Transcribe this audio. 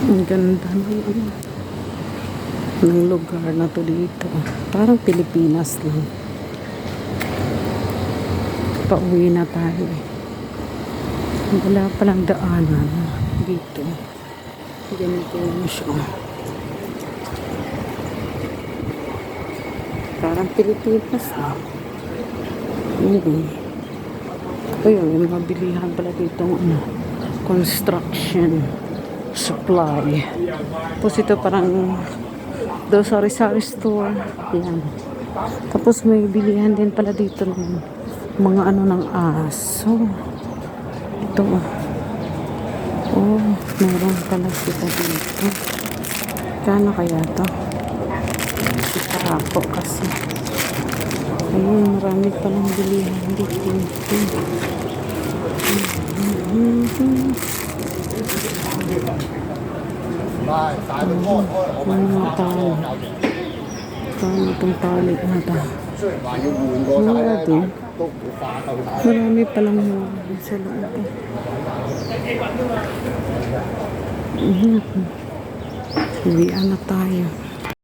Ang ganda ng ano, ng lugar na to dito. Parang Pilipinas lang. Pauwi na tayo eh. Wala palang daanan dito. Ganito yun siya. Parang Pilipinas lang. Yun. Ayun, may mga pala dito ano, construction supply. Tapos ito parang sari-sari store. Yan. Tapos may bilihan din pala dito ng mga ano ng aso. Ito. Oh, meron pala sila dito. Kano kaya to? Sita ako kasi. Ayun, marami palang bilihan dito. Ano mga tali? Kano itong tali na ito? Mura din. Marami palang mura sa loob. Uwian na tayo.